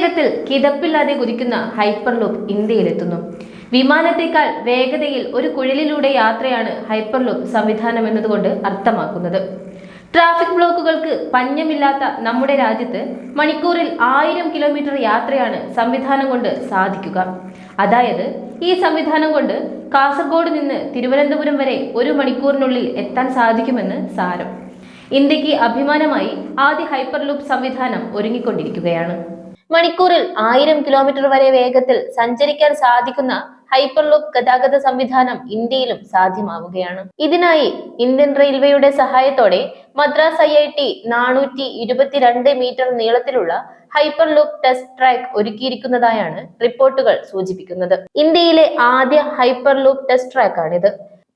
അതിവേഗത്തിൽ കിതപ്പില്ലാതെ കുതിക്കുന്ന hyper loop ഇന്ത്യയിലെത്തുന്നു. വിമാനത്തേക്കാൾ വേഗതയിൽ ഒരു കുഴലിലൂടെ യാത്രയാണ് ഹൈപ്പർ ലൂപ്പ് സംവിധാനം എന്നതുകൊണ്ട് അർത്ഥമാക്കുന്നത്. ട്രാഫിക് ബ്ലോക്കുകൾക്ക് പഞ്ഞമില്ലാത്ത നമ്മുടെ രാജ്യത്ത് മണിക്കൂറിൽ ആയിരം കിലോമീറ്റർ യാത്രയാണ് സംവിധാനം കൊണ്ട് സാധിക്കുക. അതായത് ഈ സംവിധാനം കൊണ്ട് കാസർഗോഡ് നിന്ന് തിരുവനന്തപുരം വരെ ഒരു മണിക്കൂറിനുള്ളിൽ എത്താൻ സാധിക്കുമെന്ന് സാരം. ഇന്ത്യയ്ക്ക് അഭിമാനമായി ആദ്യ ഹൈപ്പർ ലൂപ്പ് സംവിധാനം ഒരുങ്ങിക്കൊണ്ടിരിക്കുകയാണ്. മണിക്കൂറിൽ ആയിരം കിലോമീറ്റർ വരെ വേഗത്തിൽ സഞ്ചരിക്കാൻ സാധിക്കുന്ന ഹൈപ്പർ ലൂപ്പ് ഗതാഗത സംവിധാനം ഇന്ത്യയിലും സാധ്യമാവുകയാണ്. ഇതിനായി ഇന്ത്യൻ റെയിൽവേയുടെ സഹായത്തോടെ മദ്രാസ് ഐ ഐ ടി നാനൂറ്റി ഇരുപത്തിരണ്ട് മീറ്റർ നീളത്തിലുള്ള ഹൈപ്പർ ലൂപ്പ് ടെസ്റ്റ് ട്രാക്ക് ഒരുക്കിയിരിക്കുന്നതായാണ് റിപ്പോർട്ടുകൾ സൂചിപ്പിക്കുന്നത്. ഇന്ത്യയിലെ ആദ്യ ഹൈപ്പർ ലൂപ്പ് ടെസ്റ്റ് ട്രാക്കാണിത്.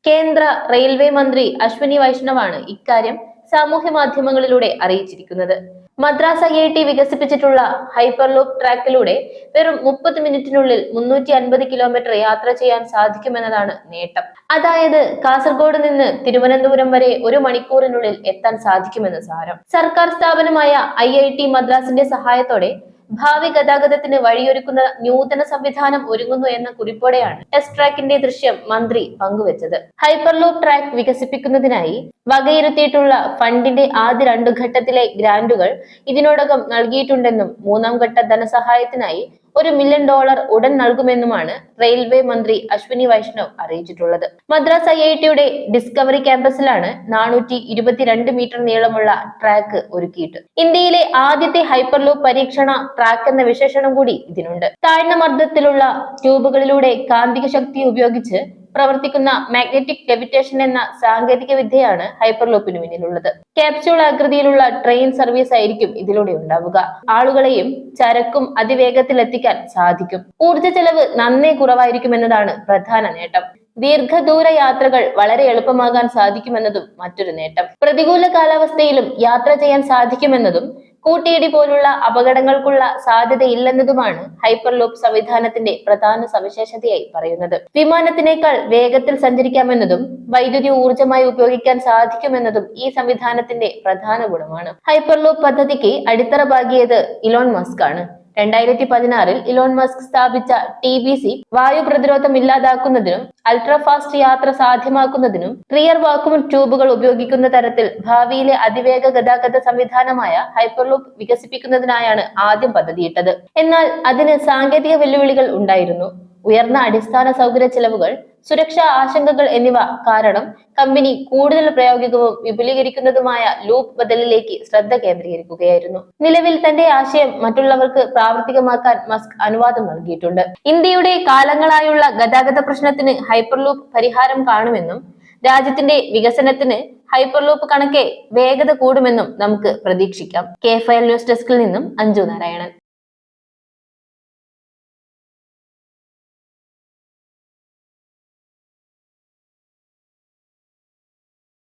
കേന്ദ്ര റെയിൽവേ മന്ത്രി അശ്വിനി വൈഷ്ണവാണ് ഇക്കാര്യം സാമൂഹ്യ മാധ്യമങ്ങളിലൂടെ അറിയിച്ചിരിക്കുന്നത്. മദ്രാസ് ഐ ഐ ടി വികസിപ്പിച്ചിട്ടുള്ള ഹൈപ്പർ ലൂപ്പ് ട്രാക്കിലൂടെ വെറും മുപ്പത് മിനിറ്റിനുള്ളിൽ മുന്നൂറ്റി അൻപത് കിലോമീറ്റർ യാത്ര ചെയ്യാൻ സാധിക്കുമെന്നതാണ് നേട്ടം. അതായത് കാസർഗോഡ് നിന്ന് തിരുവനന്തപുരം വരെ ഒരു മണിക്കൂറിനുള്ളിൽ എത്താൻ സാധിക്കുമെന്ന് സാരം. സർക്കാർ സ്ഥാപനമായ ഐ ഐ ടി മദ്രാസിന്റെ സഹായത്തോടെ ഭാവി ഗതാഗതത്തിന് വഴിയൊരുക്കുന്ന നൂതന സംവിധാനം ഒരുങ്ങുന്നു എന്ന കുറിപ്പോടെയാണ് ടെസ്റ്റ് ട്രാക്കിന്റെ ദൃശ്യം മന്ത്രി പങ്കുവച്ചത്. ഹൈപ്പർ ലൂപ്പ് ട്രാക്ക് വികസിപ്പിക്കുന്നതിനായി വകയിരുത്തിയിട്ടുള്ള ഫണ്ടിന്റെ ആദ്യ രണ്ടു ഘട്ടത്തിലെ ഗ്രാന്റുകൾ ഇതിനോടകം നൽകിയിട്ടുണ്ടെന്നും മൂന്നാം ഘട്ട ധനസഹായത്തിനായി ഒരു മില്യൺ ഡോളർ ഉടൻ നൽകുമെന്നുമാണ് റെയിൽവേ മന്ത്രി അശ്വിനി വൈഷ്ണവ് അറിയിച്ചിട്ടുള്ളത്. മദ്രാസ് ഐ ഐ ടിയുടെ ഡിസ്കവറി ക്യാമ്പസിലാണ് നാനൂറ്റി ഇരുപത്തിരണ്ട് മീറ്റർ നീളമുള്ള ട്രാക്ക് ഒരുക്കിയിട്ട്. ഇന്ത്യയിലെ ആദ്യത്തെ ഹൈപ്പർ ലൂപ്പ് പരീക്ഷണ ട്രാക്ക് എന്ന വിശേഷണം കൂടി ഇതിനുണ്ട്. താഴ്ന്ന മർദ്ദത്തിലുള്ള ട്യൂബുകളിലൂടെ കാന്തിക ശക്തി ഉപയോഗിച്ച് പ്രവർത്തിക്കുന്ന മാഗ്നറ്റിക് ലെവിറ്റേഷൻ എന്ന സാങ്കേതിക വിദ്യയാണ് ഹൈപ്പർ ലൂപ്പിന് പിന്നിലുള്ളത് ക്യാപ്സ്യൂൾ ആകൃതിയിലുള്ള ട്രെയിൻ സർവീസ് ആയിരിക്കും ഇതിലൂടെ ഉണ്ടാവുക. ആളുകളെയും ചരക്കും അതിവേഗത്തിൽ എത്തിക്കാൻ സാധിക്കും. ഊർജ ചെലവ് നന്നേ കുറവായിരിക്കും എന്നതാണ് പ്രധാന നേട്ടം. ദീർഘദൂര യാത്രകൾ വളരെ എളുപ്പമാകാൻ സാധിക്കുമെന്നതും മറ്റൊരു നേട്ടം. പ്രതികൂല കാലാവസ്ഥയിലും യാത്ര ചെയ്യാൻ സാധിക്കുമെന്നതും കൂട്ടിയിടി പോലുള്ള അപകടങ്ങൾക്കുള്ള സാധ്യതയില്ലെന്നതുമാണ് ഹൈപ്പർ ലൂപ്പ് സംവിധാനത്തിന്റെ പ്രധാന സവിശേഷതയായി പറയുന്നത്. വിമാനത്തിനേക്കാൾ വേഗത്തിൽ സഞ്ചരിക്കാമെന്നതും വൈദ്യുതി ഊർജമായി ഉപയോഗിക്കാൻ സാധിക്കുമെന്നതും ഈ സംവിധാനത്തിന്റെ പ്രധാന ഗുണമാണ്. ഹൈപ്പർ ലൂപ്പ് പദ്ധതിക്ക് അടിത്തറ പാകിയത് ഇലോൺ മസ്ക് ആണ് രണ്ടായിരത്തി പതിനാറിൽ ഇലോൺ മസ്ക് സ്ഥാപിച്ച ടി ബി സി വായു പ്രതിരോധം ഇല്ലാതാക്കുന്നതിനും അൾട്രാഫാസ്റ്റ് യാത്ര സാധ്യമാക്കുന്നതിനും റിയർ വാക്വം ട്യൂബുകൾ ഉപയോഗിക്കുന്ന തരത്തിൽ ഭാവിയിലെ അതിവേഗ ഗതാഗത സംവിധാനമായ ഹൈപ്പർലൂപ്പ് വികസിപ്പിക്കുന്നതിനായാണ് ആദ്യം പദ്ധതിയിട്ടത്. എന്നാൽ അതിന് സാങ്കേതിക വെല്ലുവിളികൾ ഉണ്ടായിരുന്നു. ഉയർന്ന അടിസ്ഥാന സൗകര്യ ചെലവുകൾ സുരക്ഷാ ആശങ്കകൾ എന്നിവ കാരണം കമ്പനി കൂടുതൽ പ്രായോഗികവും വിപുലീകരിക്കുന്നതുമായ ലൂപ്പ് ബദലിലേക്ക് ശ്രദ്ധ കേന്ദ്രീകരിക്കുകയായിരുന്നു. നിലവിൽ തന്റെ ആശയം മറ്റുള്ളവർക്ക് പ്രാവർത്തികമാക്കാൻ മസ്ക് അനുവാദം നൽകിയിട്ടുണ്ട്. ഇന്ത്യയുടെ കാലങ്ങളായുള്ള ഗതാഗത പ്രശ്നത്തിന് ഹൈപ്പർ ലൂപ്പ് പരിഹാരം കാണുമെന്നും രാജ്യത്തിന്റെ വികസനത്തിന് ഹൈപ്പർലൂപ്പ് കണക്കെ വേഗത കൂടുമെന്നും നമുക്ക് പ്രതീക്ഷിക്കാം. കെ ഫയൽ ന്യൂസ് ഡെസ്കിൽ നിന്നും അഞ്ജു നാരായണൻ.